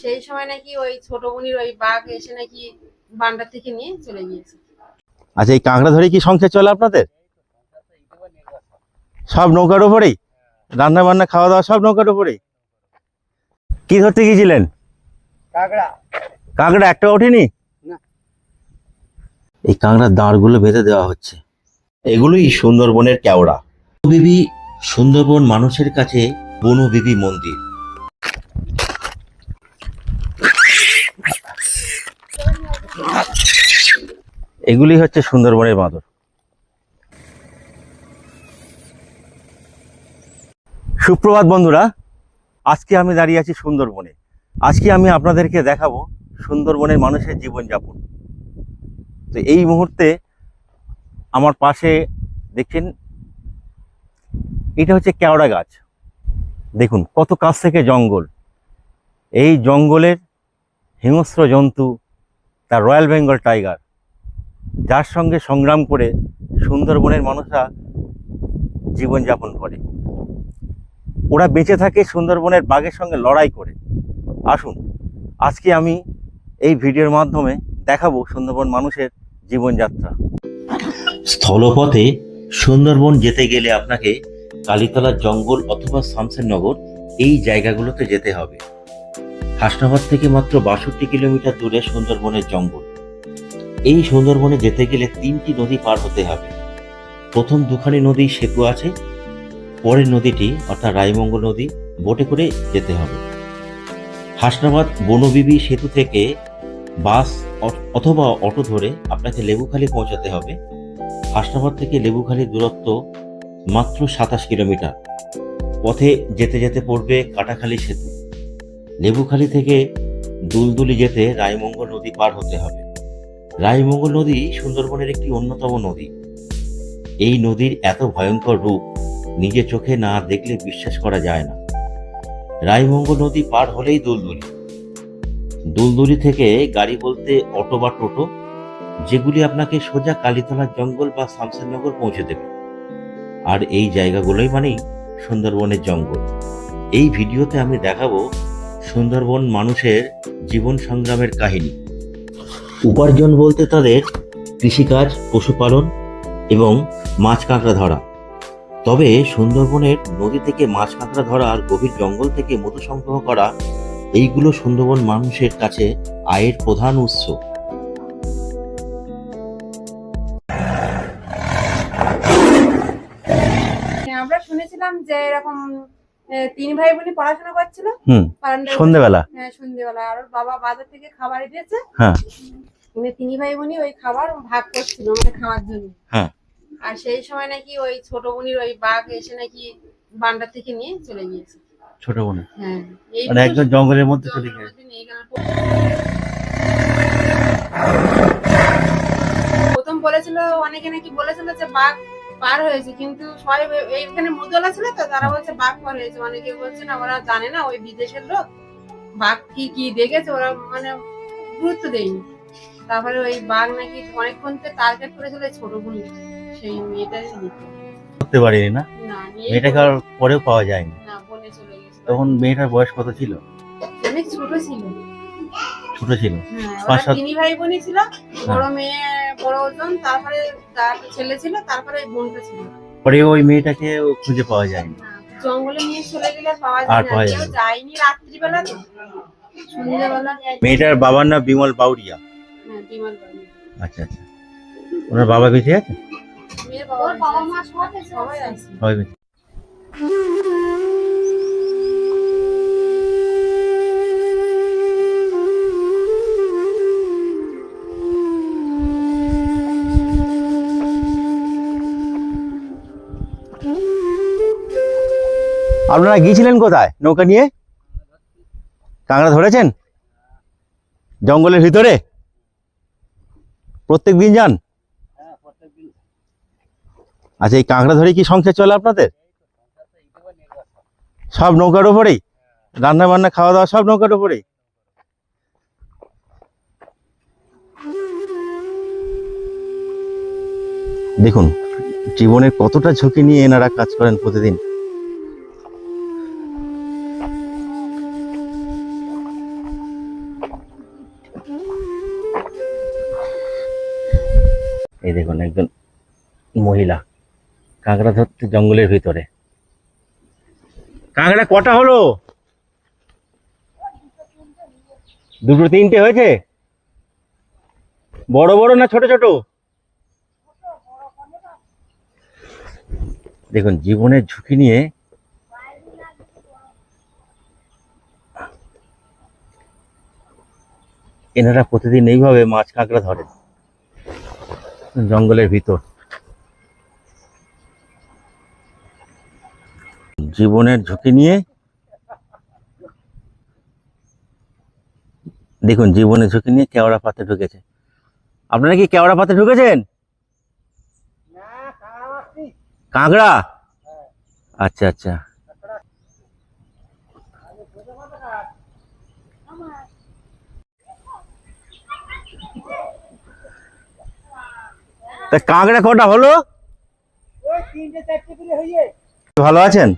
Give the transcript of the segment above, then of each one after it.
সেই সময় নাকি ওই ছোট বুনির ওই বাঘ এসে নাকি বান্ডার থেকে নিয়ে চলে গিয়েছে। আচ্ছা এই কাঁকড়া ধরে কি সংসার চলে আপনাদের? সব নৌকার উপরেই? রান্না বান্না খাওয়া দাওয়া সব নৌকার উপরেই? কি ধরতে গিয়েছিলেন? কাকড়া। কাঁকড়া একটা ওঠেনি? এই কাঁকড়ার দাঁড়গুলো বেঁধে দেওয়া হচ্ছে। এগুলোই সুন্দরবনের কেওড়া। বিবি সুন্দরবন মানুষের কাছে বনবিবি মন্দির। এগুলি হচ্ছে সুন্দরবনের বাঁদর। সুপ্রভাত বন্ধুরা, আজকে আমি দাঁড়িয়ে আছি সুন্দরবনে। আজকে আমি আপনাদেরকে দেখাবো সুন্দরবনের মানুষের জীবনযাপন। তো এই মুহূর্তে আমার পাশে দেখছেন, এটা হচ্ছে কেওড়া গাছ। দেখুন, কত কাছ থেকে জঙ্গল। এই জঙ্গলের হিংস্র জন্তু, তার রয়্যাল বেঙ্গল টাইগার। যার সঙ্গে সংগ্রাম করে সুন্দরবনের মানুষরা জীবনযাপন করে। ওরা বেঁচে থাকে সুন্দরবনের বাঘের সঙ্গে লড়াই করে। আসুন, আজকে আমি এই ভিডিওর মাধ্যমে দেখাবো সুন্দরবন মানুষের জীবনযাত্রা। স্থলপথে সুন্দরবন যেতে গেলে আপনাকে কালীতলা জঙ্গল অথবা শামসেরনগর এই জায়গাগুলোতে যেতে হবে। হাসনাবাদ থেকে মাত্র বাষট্টি কিলোমিটার দূরে সুন্দরবনের জঙ্গল। এই সুন্দরবনে যেতে গেলে তিনটি নদী পার হতে হবে। প্রথম দুখানি নদী সেতু আছে, পরের নদীটি অর্থাৎ রায়মঙ্গল নদী, বোটে করে যেতে হবে। হাসনাবাদ বনবিবি সেতু থেকে বাস অথবা অটো ধরে আপনাকে লেবুখালি পৌঁছাতে হবে। হাসনাবাদ থেকে লেবুখালির দূরত্ব মাত্র সাতাশ কিলোমিটার। পথে যেতে যেতে পড়বে কাটাখালি সেতু। লেবুখালি থেকে দুলদুলি যেতে রায়মঙ্গল নদী পার হতে হবে। রায়মঙ্গল নদী সুন্দরবনের একটি অন্যতম নদী। এই নদীর এত ভয়ঙ্কর রূপ নিজে চোখে না দেখলে বিশ্বাস করা যায় না। রায়মঙ্গল নদী পার হলেই দুলদুলি। দুলদুলি থেকে গাড়ি বলতে অটো বা টোটো, যেগুলি আপনাকে সোজা কালীতলার জঙ্গল বা শামসানগর পৌঁছে দেবে। আর এই জায়গাগুলোই মানেই সুন্দরবনের জঙ্গল। এই ভিডিওতে আমি দেখাবো সুন্দরবন মানুষের জীবন সংগ্রামের কাহিনী। উপার্জন বলতে তাদের কৃষিকাজ পশুপালন এবং মাছ কাঁকড়া ধরা। তবে সুন্দরবনের নদী থেকে মাছ কাঁকড়া ধরা আর গভীর জঙ্গল থেকে মধু সংগ্রহ করা এইগুলো সুন্দরবন মানুষের কাছে আয়ের প্রধান উৎস। হ্যাঁ, আমরা শুনেছিলাম যে এরকম তিন ভাই বোনই পড়াশোনা করছিল। হুম সন্ধেবেলা? হ্যাঁ সন্ধ্যেবেলা আর বাবা বাজার থেকে খাবার দিয়েছে হ্যাঁ। মানে তিন ভাই বোনই ওই খাবার ভাগ করছিল আমাদের খাওয়ার জন্য। হ্যাঁ। আর সেই সময় নাকি ওই ছোট বুনির ওই বাঘ এসে নাকি বান্ডার থেকে নিয়ে চলে গিয়েছে। ছোট বোনে হ্যাঁ। মানে একদম জঙ্গলের মধ্যে চলে গেল। প্রথম বলেছিল অনেকে নাকি বলেছিল যে বাঘ পার হয়েছে কিন্তু সবাই এইখানে মুদলা ছিল তো? তারা বলছে বাঘ পার হয়েছে। অনেকে বলছে না ওরা জানে না ওই বিদেশের লোক। বাঘ কি কি দেখেছে ওরা মানে গুরুত্ব দেয়নি। তারপরে ওই বাঘ নাকি অনেকক্ষণ টার্গেট করেছিল ছোট বোন সেই মেয়েটাই করতে পারিনি। না? মেয়েটাকে আর পরেও পাওয়া যায়নি? তখন মেয়েটার বয়স কত ছিল? অনেক ছোট ছিল। ছোট ছিল। হ্যাঁ তিনই ভাই বোনই ছিল। বড় মেয়ে বড় ওজন তারপরে তার ছেলে ছিল তারপরে বোনটা ছিল। পরে ওই মেয়েটাকে খুঁজে পাওয়া যায়নি। হ্যাঁ, জঙ্গলে নিয়ে চলে গেলে আর পাওয়া যায় না। কেউ যায়নি রাত্রিবেলা তো। সন্ধ্যেবেলা মেয়েটার বাবার নাম বিমল বাউরিয়া। হ্যাঁ বিমল বাড়ি আচ্ছা আচ্ছা। ওনার বাবা বেঁচে আছে? মেয়ের বাবা মা সবাই আছে। সবাই বেঁচে আপনারা গিয়েছিলেন কোথায়? নৌকা নিয়ে? কাঁকড়া ধরেছেন? জঙ্গলের ভিতরে? প্রত্যেক দিন যান? আচ্ছা এই কাঁকড়া ধরে কি সংসার চলে আপনাদের? সব নৌকার উপরেই? রান্না বান্না খাওয়া দাওয়া সব নৌকার উপরেই? দেখুন, জীবনের কতটা ঝুঁকি নিয়ে এনারা কাজ করেন প্রতিদিন। কাঁকড়া ধরতে জঙ্গলের ভিতরে। কাঁকড়া কটা হলো? দুটো তিনটে হয়েছে? বড় বড় না ছোট ছোট? দেখুন, জীবনের ঝুঁকি নিয়ে এনারা প্রতিদিন এইভাবে মাছ কাঁকড়া ধরেন। জঙ্গলের ভিতর। জীবনের ঝুঁকি নিয়ে দেখুন জীবনের ঝুঁকি নিয়ে কেওড়া পাতে ঢুকেছে। আপনারা কি কেওড়া পাতে ঢুকেছেন? কাঁকড়া? আচ্ছা আচ্ছা। তা কাঁকড়া কটা হলো? ভালো আছেন?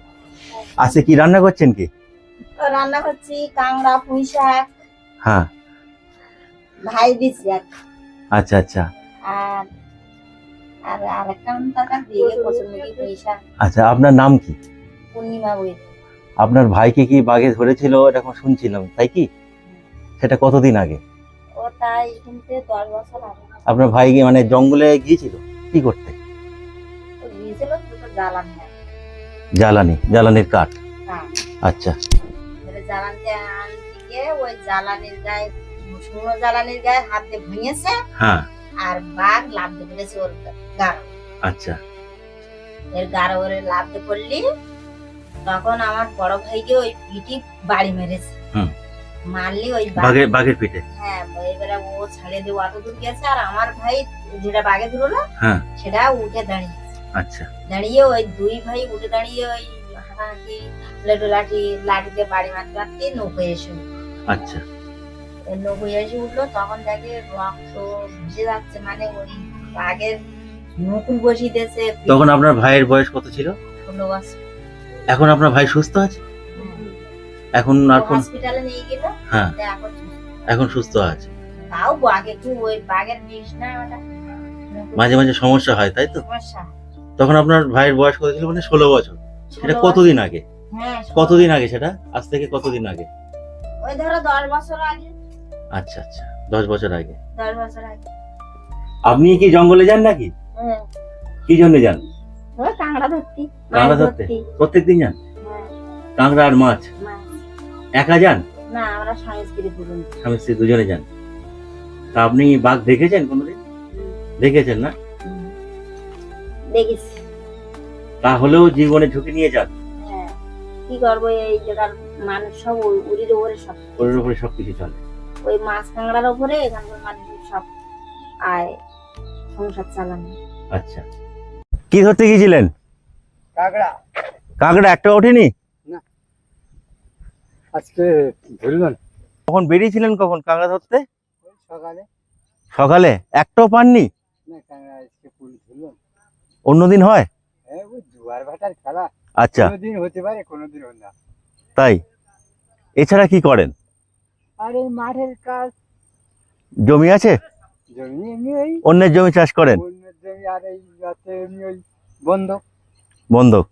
আজকে কি রান্না করছেন কি? রান্না করছি কাংড়া পুঁই শাক। হ্যাঁ। ভাই দিছি আচ্ছা আচ্ছা। আর আর আরেকটা টাকা দিয়ে কচুরমুখী পুঁই শাক। আচ্ছা আপনার নাম কি? পূর্ণিমা আপনার ভাইকে কি বাঘে ধরেছিল? এরকম শুনছিলাম। তাই কি? সেটা কতদিন আগে? ও তাই কিন্তু দশ বছর আগে। আপনার ভাই মানে জঙ্গলে গিয়েছিল? কি করতে? ও গিয়েছিল দুটো জ্বালান। নেয় জ্বালানি জ্বালানির কাঠ। হ্যাঁ। আচ্ছা। হ্যাঁ। আর বাঘ লাভ দিয়ে ওর আচ্ছা। এর গাড় ওরে লাভ দিয়ে পড়লি তখন আমার বড় ভাইকে ওই পিটি বাড়ি মেরেছে। মারলি ওই বাঘের বাঘের পিঠে? হ্যাঁ এবারে ও ছাড়িয়ে দিয়ে অত দূর গেছে আর আমার ভাই যেটা বাগে ধরলো হ্যাঁ। সেটা উঠে দাঁড়িয়ে। আচ্ছা। দাঁড়িয়ে ওই দুই ভাই উঠে দাঁড়িয়ে ওই লেটু লাঠি লাঠি দিয়ে বাড়ি মারতে মারতে নৌকো এসে আচ্ছা। নৌকো এসে উঠল তখন দেখে রক্ত ভিজে যাচ্ছে মানে ওই বাঘের নকুল বসিয়ে দিয়েছে তখন আপনার ভাইয়ের বয়স কত ছিল? ষোলো বছর। এখন আপনার ভাই সুস্থ আছে? এখন আর কোন হসপিটালে নিয়ে গেল হ্যাঁ। এখন সুস্থ। আছে। তাও বাঘে খুব ওই বাঘের বিষ না ওটা মাঝে মাঝে সমস্যা হয় তাই তো? সমস্যা। তখন আপনার ভাইয়ের বয়স কত ছিল? মানে ষোলো বছর। সেটা কতদিন আগে? হ্যাঁ কতদিন আগে সেটা? আজ থেকে কতদিন আগে? ওই ধরো দশ বছর আগে। আচ্ছা আচ্ছা দশ বছর আগে। দশ বছর আগে। আপনি কি জঙ্গলে যান নাকি? হ্যাঁ। কি জন্য যান? কাঁকড়া ধরতি। কাঁকড়া ধরতে? প্রত্যেকদিন যান? হ্যাঁ, কাঁকড়া আর মাছ? মাছ। একা যান? না আমরা স্বামী স্ত্রী দুজন। স্বামী স্ত্রী দুজনে যান। তা আপনি বাঘ দেখেছেন কোনোদিন? দেখেছেন না? দেখিস তাহলেও জীবনে ঝুঁকি নিয়ে যান। হ্যাঁ কি করব এই জায়গার মানুষ সব উড়ির উপরে সব ওর উপরে সবকিছু চলে। ওই মাছ কাঁকড়ার উপরে এখানকার মানুষ সব আয় সংসার চালানো। আচ্ছা। কি ধরতে গিয়েছিলেন? কাকড়া। কাঁকড়া একটা ওঠেনি? আজকে ধরলেন কখন বেরিয়েছিলেন কখন কাঁকড়া ধরতে? সকালে। সকালে? একটাও পাননি? না কাকড়া অন্যদিন হয়? হ্যাঁ ওই ভাটার খেলা। আচ্ছা। হতে পারে কোনোদিন না। তাই? এছাড়া কি করেন? আর এই মাঠের কাজ। জমি আছে? অন্যের জমি চাষ করেন? অন্যের জমি আর এই যাতে এমনি ওই বন্ধক। বন্ধক।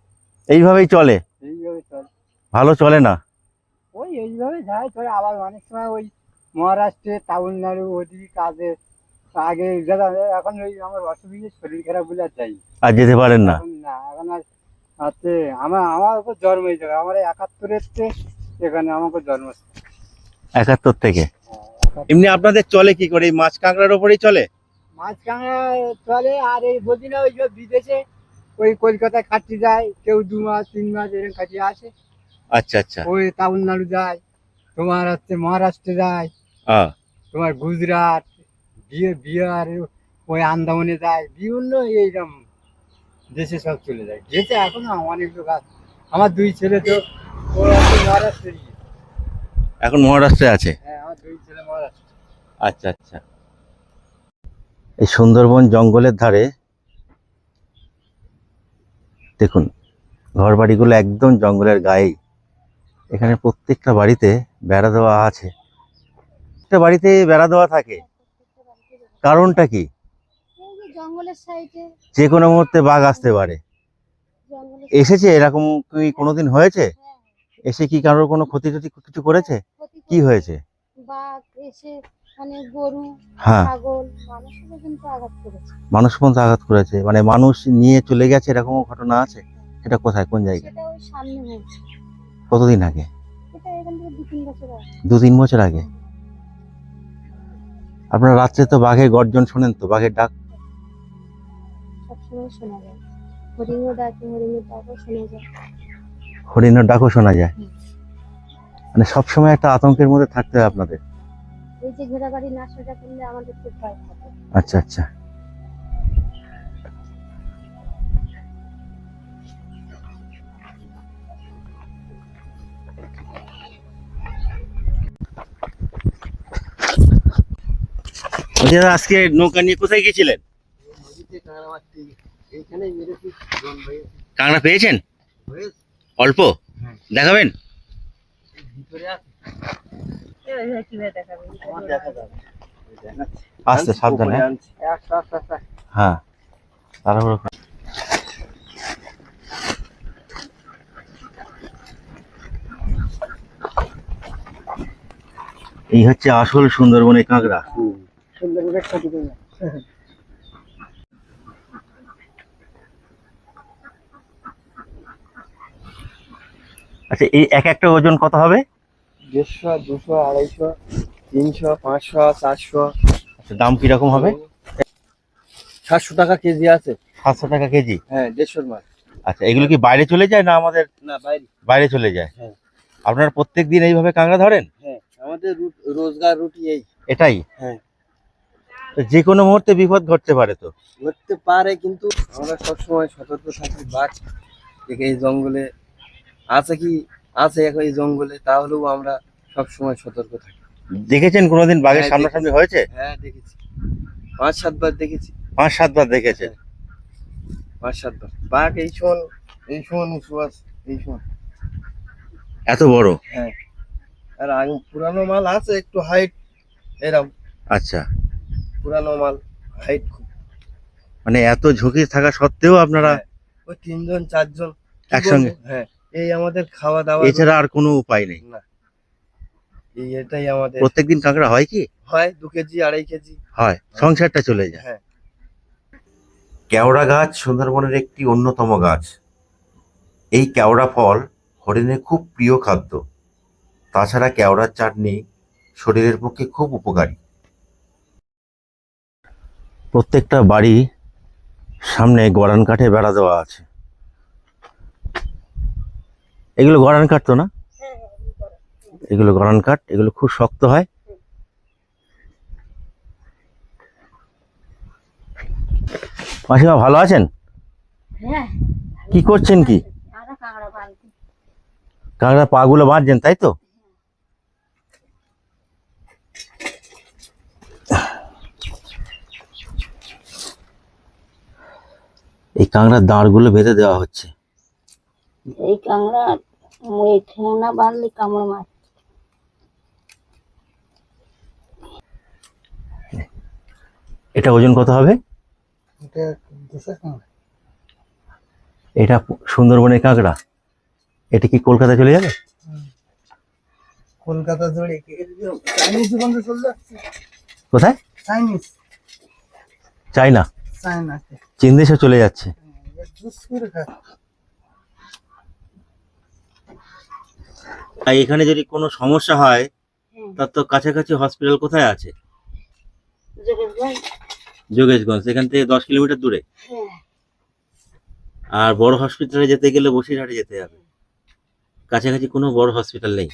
এইভাবেই চলে? ভালো চলে না? ওই এইভাবে যায় চলে আবার অনেক সময় ওই মহারাষ্ট্রে তামিলনাড়ু ওদিকে কাজে আগে যারা এখন ওই আমার অসুবিধে শরীর খারাপ বলে আর যাই। আর যেতে পারেন না? না এখন আর আছে আমার আমার উপর জন্ম হয়েছে আমার একাত্তরের এখানে আমাকে জন্ম একাত্তর থেকে? এমনি আপনাদের চলে কি করে? এই মাছ কাঁকড়ার ওপরেই চলে? মাছ কাঁকড়া চলে আর এই বলছি না ওই যে বিদেশে ওই কলকাতায় কাটতে যায় কেউ দু মাস তিন মাস এরকম কাটিয়ে আসে। আচ্ছা আচ্ছা। ওই তামিলনাড়ু যায় তোমার হচ্ছে মহারাষ্ট্রে যায় তোমার গুজরাট বিয়ে বিহার ওই আন্দামানে যায় বিভিন্ন এইরকম। দেশে সব চলে যায়। গেছে এখনও অনেক লোক আছে। আমার দুই ছেলে তো মহারাষ্ট্রে। এখন মহারাষ্ট্রে আছে? হ্যাঁ আমার দুই ছেলে মহারাষ্ট্র। আচ্ছা আচ্ছা। এই সুন্দরবন জঙ্গলের ধারে দেখুন ঘর বাড়িগুলো একদম জঙ্গলের গায়েই। এখানে প্রত্যেকটা বাড়িতে বেড়া দেওয়া আছে। একটা বাড়িতে বেড়া দেওয়া থাকে। কারণটা কি? জঙ্গলের সাইডে। যে কোনো মুহূর্তে বাঘ আসতে পারে। এসেছে? এরকম কি কোনোদিন হয়েছে? এসে কি কারোর কোনো ক্ষতি টতি কিছু করেছে? ক্ষতি কি হয়েছে? বাঘ এসে মানে গরু হ্যাঁ। ছাগল মানুষের কিন্তু আঘাত করেছে। মানুষ পর্যন্ত আঘাত করেছে। মানে মানুষ নিয়ে চলে গেছে এরকম ঘটনা আছে। সেটা কোথায়? কোন জায়গায়? সেটা ওই সামনে কতদিন আগে? এটা এখান থেকে দু তিন বছর আগে। দু তিন বছর আগে? আপনারা রাত্রে তো বাঘের গর্জন শোনেন তো বাঘের ডাক। সবসময় শোনা যায়। হরিণও ডাকে হরিণের ডাকও শোনা যায়। হরিণের ডাকও শোনা যায়। মানে সবসময় একটা আতঙ্কের মধ্যে থাকতে হয় আপনাদের। এই যে ঘোড়াগাড়ি নাচাটা করলে আমাদের খুব ভয় থাকে। আচ্ছা আচ্ছা। দাদা, আজকে নৌকা নিয়ে কোথায় গেছিলেন কাঁকড়া পেয়েছেন? অল্প? দেখাবেন? আস্তে সাবধানে। হ্যাঁ। তাড়াহুড়ো এই হচ্ছে আসল সুন্দরবনের কাঁকড়া। আচ্ছা এই এক একটা ওজন কত হবে? দেড়শো দুশো আড়াইশো তিনশো পাঁচশো চারশো। আচ্ছা দাম কীরকম হবে? সাতশো টাকা কেজি আছে। সাতশো টাকা কেজি? হ্যাঁ দেড়শোর মাছ। আচ্ছা এগুলো কি বাইরে চলে যায় না আমাদের না বাইরে। বাইরে চলে যায়? হ্যাঁ। আপনারা প্রত্যেক দিন এইভাবে কাঁকড়া ধরেন? হ্যাঁ আমাদের রোজগার রুটি এই। এটাই? হ্যাঁ। যে কোনো মুহূর্তে বিপদ ঘটতে পারে তো। ঘটতে পারে কিন্তু আমরা সবসময় সতর্ক থাকি বাঘ দেখে এই জঙ্গলে আছে কি আছে এখন এই জঙ্গলে তাহলেও আমরা সবসময় সতর্ক থাকি। দেখেছেন কোনোদিন বাঘের হ্যাঁ, সামনাসামনি হয়েছে? হ্যাঁ দেখেছি। পাঁচ সাতবার দেখেছি। পাঁচ সাতবার দেখেছেন? পাঁচ সাতবার। বাঘ এই সময় এই উঁচু আছে এই সময় এত বড়? হ্যাঁ। আর আগে পুরানো মাল আছে একটু হাইট এরম। আচ্ছা। পুরানো মাল হাইট খুব। মানে এত ঝুঁকি থাকা সত্ত্বেও আপনারা হ্যাঁ। ওই তিনজন চারজন একসঙ্গে? হ্যাঁ এই আমাদের খাওয়া দাওয়া এছাড়া আর কোনো উপায় নেই? না এই এটাই আমাদের। প্রত্যেকদিন কাঁকড়া হয় কি? হয় দু কেজি আড়াই কেজি। হয়। সংসারটা চলে যায়। হ্যাঁ। কেওড়া গাছ সুন্দরবনের একটি অন্যতম গাছ। এই কেওড়া ফল হরিণের খুব প্রিয় খাদ্য। তাছাড়া কেওড়ার চাটনি শরীরের পক্ষে খুব উপকারী। প্রত্যেকটা বাড়ি সামনে গড়ান কাঠে বেড়া দেওয়া আছে। এগুলো গড়ান কাঠ তো না? এগুলো গড়ান কাঠ এগুলো খুব শক্ত হয়। মাসিমা ভালো আছেন? হ্যাঁ। কি করছেন কি? কাঁকড়া পাগুলো বাঁধছেন তাই তো? এই কাঁকড়ার দাঁড়গুলো বেঁধে দেওয়া হচ্ছে। এই কাঁকড়া এই ঠেঙনা বাঁধলে কামড় মাছ এটা ওজন কত হবে? এটা সুন্দরবনের কাঁকড়া। এটা কি কলকাতা চলে যাবে? কলকাতা জুড়ে চাইনিজ কোথায়? চাইনিজ চাইনা চায়না চীন দেশে চলে যাচ্ছে। আর এখানে যদি কোনো সমস্যা হয় তার তো কাছাকাছি হসপিটাল কোথায় আছে? যোগেশগঞ্জ। যোগেশগঞ্জ এখান থেকে দশ কিলোমিটার দূরে। হ্যাঁ। আর বড় হসপিটালে যেতে গেলে বসিরহাটে যেতে হবে। কাছাকাছি কোনো বড় হসপিটাল নেই।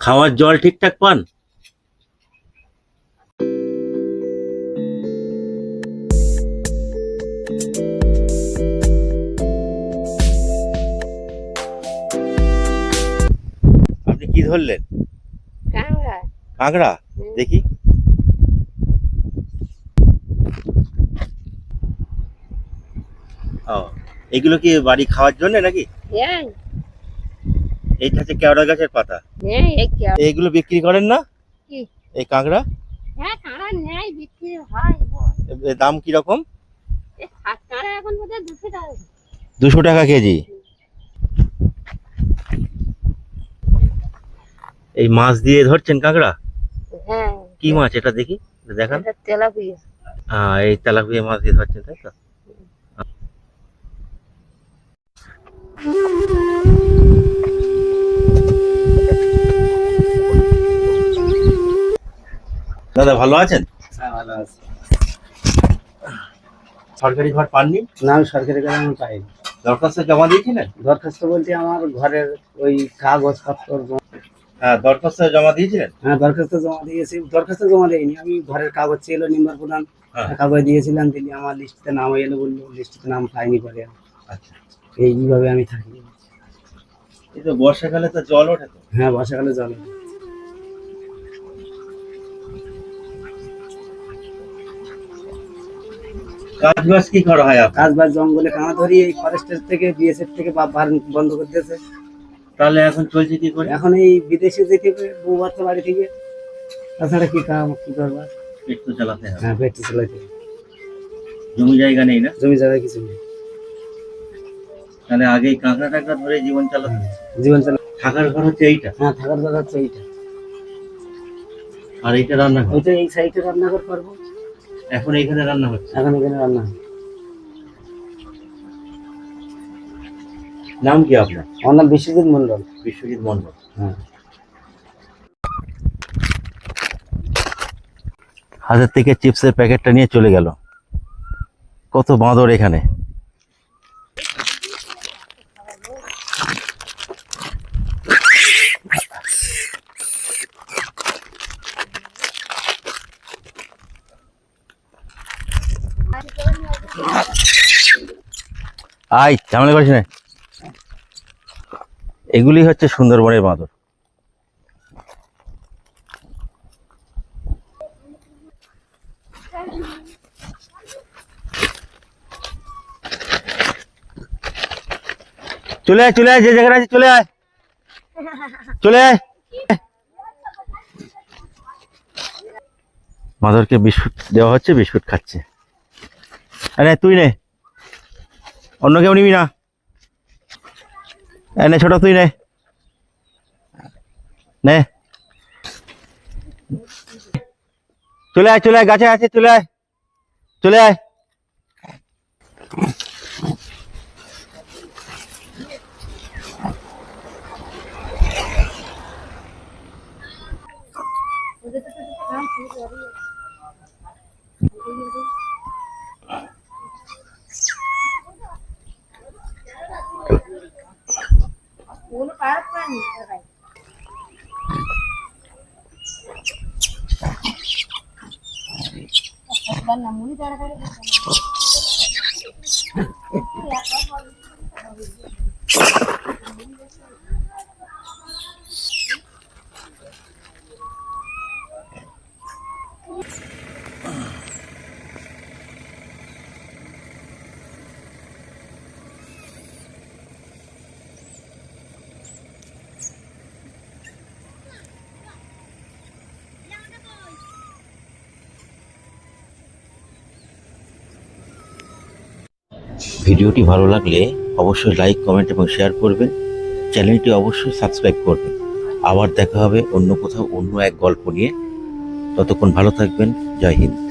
খাওয়ার জল ঠিকঠাক পান? কি ধরলেন? কাঁকড়া। দেখি। ও এগুলো কি বাড়ি খাওয়ার জন্য নাকি? হ্যাঁ। এইটা হচ্ছে কেওড়া গাছের পাতা। হ্যাঁ এইগুলো বিক্রি করেন না? এই কাঁকড়া? হ্যাঁ দাম কীরকম? দুশো টাকা। কেজি। এই মাছ দিয়ে ধরছেন কাঁকড়া? হ্যাঁ। কি মাছ এটা দেখি? দেখান। তেলাপিয়া। হ্যাঁ এই তেলাপিয়া মাছ দিয়ে ধরছেন তাই তো? দাদা ভালো আছেন? হ্যাঁ ভালো আছে। সরকারি ঘর পাননি? না আমি সরকারি কাজ আমি পাইনি। দরখাস্ত জমা দিয়েছিলেন? দরখাস্ত বলতে আমার ঘরের ওই কাগজপত্র দরখাস্ত জমা দিয়েছিলেন? হ্যাঁ দরখাস্ত জমা দিয়েছি। দরখাস্ত জমা দেয়নি আমি ঘরের কাগজ ছিল নিম্বার প্রধান হ্যাঁ। কাগজ দিয়েছিলাম। তিনি আমার লিস্টে নাম এলো বলল লিস্টে নাম পাইনি পরে আচ্ছা। এইভাবে আমি থাকি। এই তো বর্ষাকালে তো জল ওঠে তো। হ্যাঁ বর্ষাকালে জল কাজ বাজ কি করা হয় কাজ বাজ জঙ্গলে কাঁড়া ধরি এই ফরেস্টের থেকে বিএসএফ থেকে বা- বার- বন্ধ করে দিয়েছে। তাহলে এখন চলছে কি করে এখন এই বিদেশে যেতে বউ বাচ্চা বাড়ি থেকে তাছাড়া কি কাম কি করবা পেট তো চালাতে হবে। হ্যাঁ পেটে চালাইতে হবে। জমি জায়গা নেই না? জমি জায়গা কিছু নেই। তাহলে আগেই কাঁকড়া টাকড়া ধরে জীবন চালাতে হ্যাঁ, জীবন চালা থাকার ঘর হচ্ছে এইটা? হ্যাঁ থাকার ঘর হচ্ছে এইটা। আর এইটা রান্না ওইটা এই সাইডে রান্নাঘর করব। এখন এইখানে রান্না হচ্ছে? এখন এখানে রান্না হয়। নাম কি আপনার? আমার নাম বিশ্বজিৎ মন্ডল বিশ্বজিৎ মন্ডল হ্যাঁ। হাতের থেকে চিপসের প্যাকেটটা নিয়ে চলে গেল। কত বাঁদর এখানে। আয় ঝামেলা করিস না। এগুলি হচ্ছে সুন্দরবনের বাঁদর। চলে আয় চলে আয়, যে জায়গায় আছে চলে আয়। চলে আয়। মাদরকে বিস্কুট দেওয়া হচ্ছে, বিস্কুট খাচ্ছে। আরে তুই নে। অন্য কেউ নিবি না। নে, ছোট তুই নে। নে। চলে আয় চলে আয়, গাছে আছে, চলে আয়। চলে আয়। ahead of the ভিডিওটি ভালো লাগলে অবশ্যই লাইক, কমেন্ট এবং শেয়ার করবেন। চ্যানেলটি অবশ্যই সাবস্ক্রাইব করবেন। আবার দেখা হবে অন্য কোথাও অন্য এক গল্প নিয়ে। ততক্ষণ ভালো থাকবেন। জয় হিন্দ।